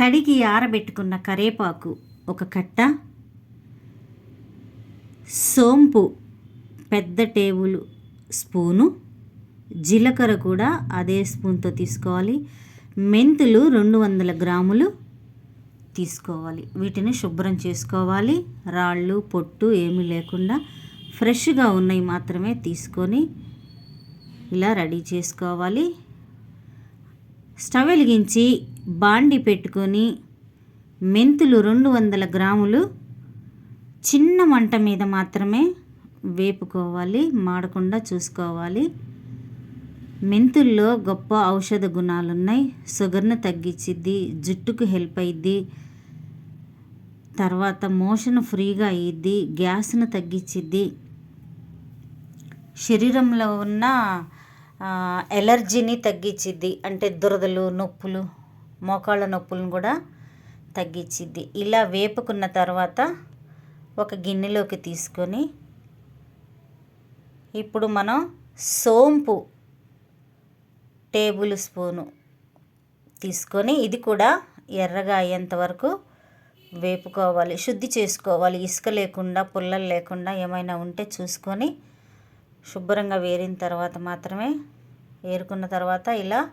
కడిగి ఆరబెట్టుకున్న కరేపాకు ఒక కట్ట సోంపు పెద్ద టేబుల్ స్పూను జీలకర్ర కూడా అదే స్పూన్తో తీసుకోవాలి. మెంతులు రెండు వందల గ్రాములు తీసుకోవాలి. వీటిని శుభ్రం చేసుకోవాలి. రాళ్ళు పొట్టు ఏమీ లేకుండా ఫ్రెష్గా ఉన్నవి మాత్రమే తీసుకొని ఇలా రెడీ చేసుకోవాలి. స్టవ్ వెలిగించి బాండి పెట్టుకొని మెంతులు రెండు వందల గ్రాములు చిన్న మంట మీద మాత్రమే వేపుకోవాలి మాడకుండా చూసుకోవాలి. మెంతుల్లో గొప్ప ఔషధ గుణాలు ఉన్నాయి షుగర్ను తగ్గించిద్ది జుట్టుకు హెల్ప్ అయ్యిద్ది తర్వాత మోషన్ ఫ్రీగా అయ్యిద్ది గ్యాస్ను తగ్గించిద్ది శరీరంలో ఉన్న ఎలర్జీని తగ్గించిద్ది అంటే దురదలు నొప్పులు మోకాళ్ళ నొప్పులను కూడా తగ్గించిద్ది ఇలా వేపుకున్న తర్వాత ఒక గిన్నెలోకి తీసుకొని ఇప్పుడు మనం సోంపు టేబుల్ స్పూను తీసుకొని ఇది కూడా ఎర్రగా అయ్యేంత వరకు వేపుకోవాలి. శుద్ధి చేసుకోవాలి. ఇసుక లేకుండా పుల్లలు లేకుండా ఏమైనా ఉంటే చూసుకొని శుభ్రంగా వేరిన తర్వాత మాత్రమే ఏరుకున్న తర్వాత ఇలా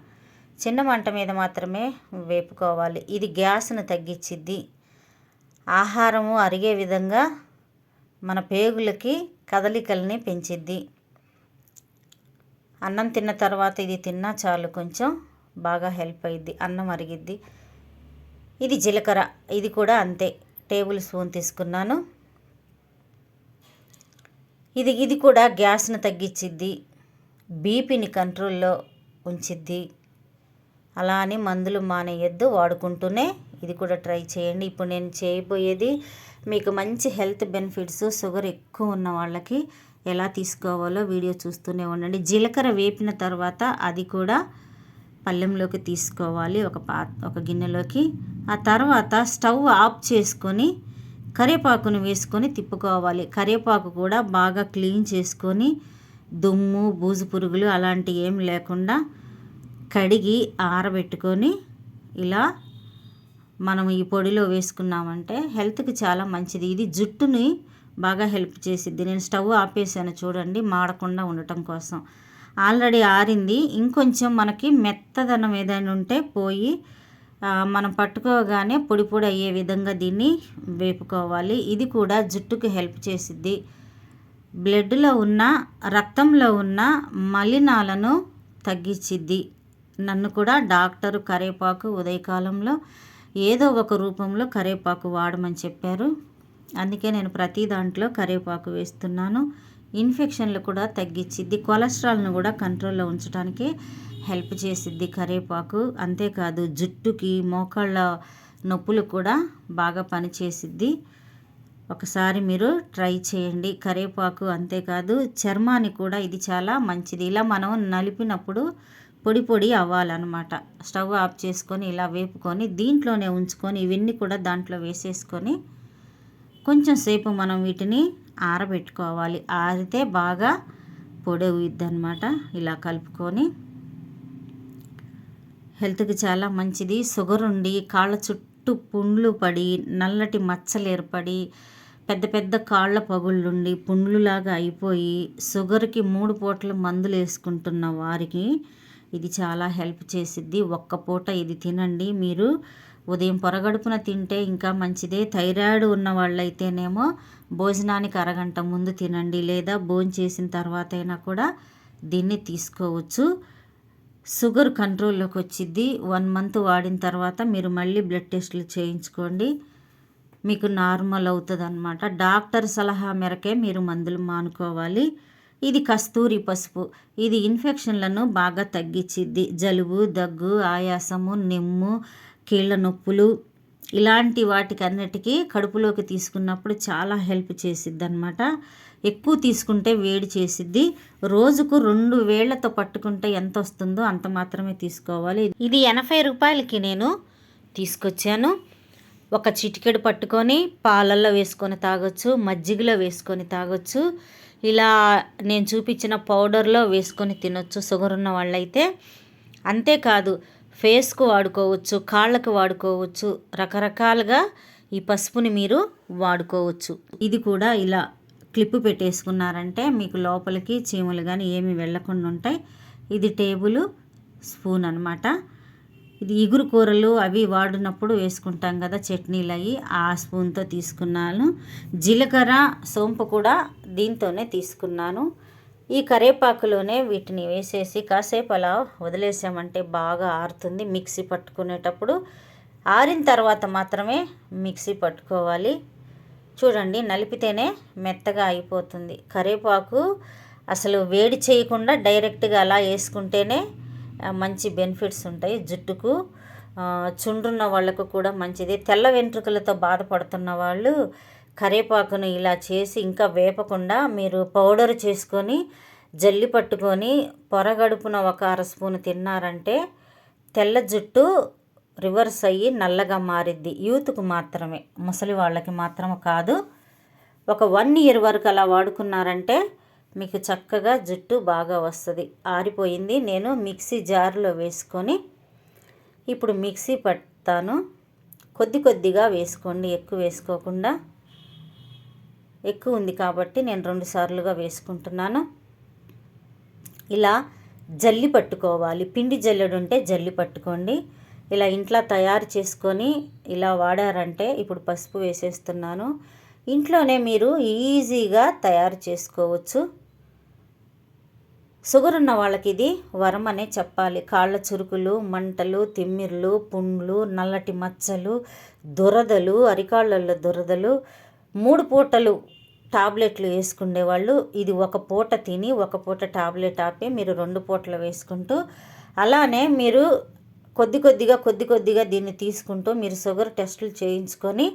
చిన్న మంట మీద మాత్రమే వేపుకోవాలి. ఇది గ్యాస్ను తగ్గించిద్ది. ఆహారము అరిగే విధంగా మన పేగులకి కదలికల్ని పెంచిద్ది. అన్నం తిన్న తర్వాత ఇది తిన్నా చాలు కొంచెం బాగా హెల్ప్ అయ్యిద్ది అన్నం అరిగిద్ది. ఇది జీలకర్ర ఇది కూడా అంతే. టేబుల్ స్పూన్ తీసుకున్నాను. ఇది ఇది కూడా గ్యాస్ను తగ్గించిద్ది. బీపీని కంట్రోల్లో ఉంచిద్ది. అలా అని మందులు మానేయద్దు వాడుకుంటూనే ఇది కూడా ట్రై చేయండి. ఇప్పుడు నేను చేయబోయేది మీకు మంచి హెల్త్ బెనిఫిట్స్ షుగర్ ఎక్కువ ఉన్న వాళ్ళకి ఎలా తీసుకోవాలో వీడియో చూస్తూనే ఉండండి. జీలకర్ర వేపిన తర్వాత అది కూడా పళ్ళెంలోకి తీసుకోవాలి ఒక పా ఒక గిన్నెలోకి. ఆ తర్వాత స్టవ్ ఆఫ్ చేసుకొని కరివేపాకును వేసుకొని తిప్పుకోవాలి. కరివేపాకు కూడా బాగా క్లీన్ చేసుకొని దుమ్ము బూజు పురుగులు అలాంటివి ఏం లేకుండా కడిగి ఆరబెట్టుకొని ఇలా మనం ఈ పొడిలో వేసుకున్నామంటే హెల్త్కి చాలా మంచిది. ఇది జుట్టుని బాగా హెల్ప్ చేసిద్ది. నేను స్టవ్ ఆపేసాను చూడండి మాడకుండా ఉండటం కోసం. ఆల్రెడీ ఆరింది. ఇంకొంచెం మనకి మెత్తదనం ఏదైనా ఉంటే పోయి మనం పట్టుకోగానే పొడి పొడి అయ్యే విధంగా దీన్ని వేపుకోవాలి. ఇది కూడా జుట్టుకి హెల్ప్ చేసిద్ది. బ్లడ్లో ఉన్న రక్తంలో ఉన్న మలినాలను తగ్గించిద్ది. నన్ను కూడా డాక్టరు కరేపాకు ఉదయకాలంలో ఏదో ఒక రూపంలో కరేపాకు వాడమని చెప్పారు. అందుకే నేను ప్రతి దాంట్లో కరివేపాకు వేస్తున్నాను. ఇన్ఫెక్షన్లు కూడా తగ్గించిద్ది. కొలెస్ట్రాల్ను కూడా కంట్రోల్లో ఉంచడానికి హెల్ప్ చేసిద్ది కరివేపాకు అంతేకాదు జుట్టుకి మోకాళ్ళ నొప్పులు కూడా బాగా పనిచేసిద్ది. ఒకసారి మీరు ట్రై చేయండి. కరివేపాకు అంతేకాదు చర్మానికి కూడా ఇది చాలా మంచిది. ఇలా మనం నలిపినప్పుడు పొడి పొడి అవ్వాలన్నమాట. స్టవ్ ఆఫ్ చేసుకొని ఇలా వేపుకొని దీంట్లోనే ఉంచుకొని ఇవన్నీ కూడా దాంట్లో వేసేసుకొని కొంచెం సేపు మనం వీటిని ఆరబెట్టుకోవాలి. ఆరితే బాగా పొడి అనమాట ఇలా కలుపుకొని హెల్త్కి చాలా మంచిది. షుగర్ ఉండి కాళ్ళ చుట్టూ చుట్టూ పుండ్లు పడి నల్లటి మచ్చలు ఏర్పడి పెద్ద పెద్ద కాళ్ళ పగుళ్ళుండి పుండ్లులాగా అయిపోయి షుగర్కి మూడు పూటల మందులు వేసుకుంటున్న వారికి ఇది చాలా హెల్ప్ చేసిద్ది. ఒక్క పూట ఇది తినండి. మీరు ఉదయం పొరగడుపున తింటే ఇంకా మంచిదే. థైరాయిడ్ ఉన్న వాళ్ళైతేనేమో భోజనానికి అరగంట ముందు తినండి. లేదా భోజనం చేసిన తర్వాత అయినా కూడా దీన్ని తీసుకోవచ్చు. షుగర్ కంట్రోల్లోకి వచ్చిద్ది వన్ మంత్ వాడిన తర్వాత మీరు మళ్ళీ బ్లడ్ టెస్టులు చేయించుకోండి. మీకు నార్మల్ అవుతుంది అనమాట డాక్టర్ సలహా మేరకే మీరు మందులు మానుకోవాలి. ఇది కస్తూరి పసుపు. ఇది ఇన్ఫెక్షన్లను బాగా తగ్గించిద్ది. జలుబు దగ్గు ఆయాసము నిమ్ము కీళ్ళ నొప్పులు ఇలాంటి వాటికి అన్నిటికీ కడుపులోకి తీసుకున్నప్పుడు చాలా హెల్ప్ చేసిద్ది అనమాట ఎక్కువ తీసుకుంటే వేడి చేసిద్ది. రోజుకు రెండు వేళ్ళతో పట్టుకుంటే ఎంత వస్తుందో అంత మాత్రమే తీసుకోవాలి. ఇది ఎనభై రూపాయలకి నేను తీసుకొచ్చాను. ఒక చిటికెడు పట్టుకొని పాలల్లో వేసుకొని తాగొచ్చు మజ్జిగలో వేసుకొని తాగొచ్చు. ఇలా నేను చూపించిన పౌడర్లో వేసుకొని తినొచ్చు షుగర్ ఉన్న వాళ్ళైతే. అంతేకాదు ఫేస్కు వాడుకోవచ్చు కాళ్ళకు వాడుకోవచ్చు రకరకాలుగా ఈ పసుపుని మీరు వాడుకోవచ్చు. ఇది కూడా ఇలా క్లిప్ పెట్టేసుకున్నారంటే మీకు లోపలికి చీమలు కానీ ఏమి వెళ్ళకుండా ఉంటాయి. ఇది టేబుల్ స్పూన్ అనమాట ఇది ఇగురు కూరలు అవి వాడినప్పుడు వేసుకుంటాం కదా చట్నీలు అవి ఆ స్పూన్తో తీసుకున్నాను. జీలకర్ర సోంపు కూడా దీంతోనే తీసుకున్నాను. ఈ కరేపాకులోనే వీటిని వేసేసి కాసేపు అలా వదిలేసామంటే బాగా ఆరుతుంది మిక్సీ పట్టుకునేటప్పుడు. ఆరిన తర్వాత మాత్రమే మిక్సీ పట్టుకోవాలి. చూడండి నలిపితేనే మెత్తగా అయిపోతుంది. కరేపాకు అసలు వేడి చేయకుండా డైరెక్ట్గా అలా వేసుకుంటేనే మంచి బెనిఫిట్స్ ఉంటాయి. జుట్టుకు చుండ్రున్న వాళ్ళకు కూడా మంచిది. తెల్ల వెంట్రుకలతో బాధపడుతున్న వాళ్ళు కరేపాకును ఇలా చేసి ఇంకా వేపకుండా మీరు పౌడర్ చేసుకొని జల్లి పట్టుకొని పొరగడుపున ఒక అర స్పూన్ తిన్నారంటే తెల్ల జుట్టు రివర్స్ అయ్యి నల్లగా మారిద్ది. యూత్కు మాత్రమే ముసలి వాళ్ళకి మాత్రం కాదు. ఒక వన్ ఇయర్ వరకు అలా వాడుకున్నారంటే మీకు చక్కగా జుట్టు బాగా వస్తుంది. ఆరిపోయింది. నేను మిక్సీ జార్లో వేసుకొని ఇప్పుడు మిక్సీ పడతాను కొద్ది కొద్దిగా వేసుకోండి. ఎక్కువ వేసుకోకుండా ఎక్కువ ఉంది కాబట్టి నేను రెండు సార్లుగా వేసుకుంటున్నాను. ఇలా జల్లి పట్టుకోవాలి. పిండి జల్లెడు ఉంటే జల్లి పట్టుకోండి. ఇలా ఇంట్లో తయారు చేసుకొని ఇలా వాడారంటే ఇప్పుడు పసుపు వేసేస్తున్నాను. ఇంట్లోనే మీరు ఈజీగా తయారు చేసుకోవచ్చు. షుగర్ ఉన్న వాళ్ళకి ఇది వరం అనే చెప్పాలి. కాళ్ళ చురుకులు మంటలు తిమ్మిర్లు పుండ్లు నల్లటి మచ్చలు దురదలు అరికాళ్ళల్లో దురదలు మూడు పూటలు టాబ్లెట్లు వేసుకునే వాళ్ళు ఇది ఒక పూట తిని ఒక పూట టాబ్లెట్ ఆపి మీరు రెండు పూటలు వేసుకుంటూ అలానే మీరు కొద్ది కొద్దిగా కొద్ది కొద్దిగా దీన్ని తీసుకుంటూ మీరు షుగర్ టెస్టులు చేయించుకొని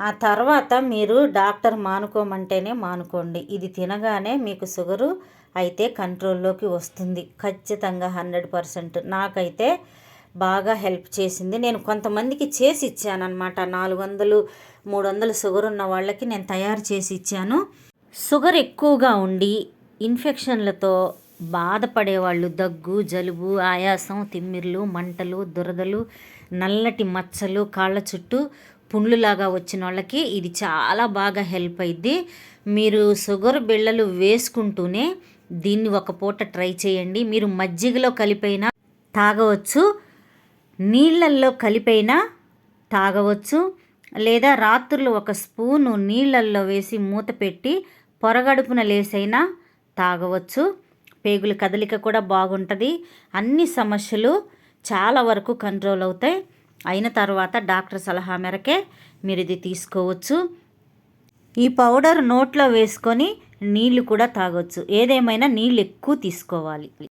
ఆ తర్వాత మీరు డాక్టర్ మానుకోమంటేనే మానుకోండి. ఇది తినగానే మీకు షుగరు అయితే కంట్రోల్లోకి వస్తుంది. ఖచ్చితంగా హండ్రెడ్ పర్సెంట్. నాకైతే బాగా హెల్ప్ చేసింది. నేను కొంతమందికి చేసి ఇచ్చానమాట నాలుగు వందలు మూడు వందలు షుగర్ ఉన్న వాళ్ళకి నేను తయారు చేసి ఇచ్చాను. షుగర్ ఎక్కువగా ఉండి ఇన్ఫెక్షన్లతో బాధపడేవాళ్ళు దగ్గు జలుబు ఆయాసం తిమ్మిర్లు మంటలు దురదలు నల్లటి మచ్చలు కాళ్ళ చుట్టూ పుండ్లులాగా వచ్చిన వాళ్ళకి ఇది చాలా బాగా హెల్ప్ అయింది మీరు షుగర్ బిళ్ళలు వేసుకుంటూనే దీన్ని ఒక పూట ట్రై చేయండి. మీరు మజ్జిగలో కలిపైనా తాగవచ్చు. నీళ్ళల్లో కలిపైనా తాగవచ్చు లేదా రాత్రులు ఒక స్పూను నీళ్ళల్లో వేసి మూత పెట్టి పొరగడుపున లేసైనా తాగవచ్చు. పేగుల కదలిక కూడా బాగుంటుంది. అన్ని సమస్యలు చాలా వరకు కంట్రోల్ అవుతాయి. అయిన తర్వాత డాక్టర్ సలహా మేరకే మీరు ఇది తీసుకోవచ్చు. ఈ పౌడర్ నోట్లో వేసుకొని నీళ్ళు కూడా తాగొచ్చు. ఏదేమైనా నీళ్ళు ఎక్కువ తీసుకోవాలి.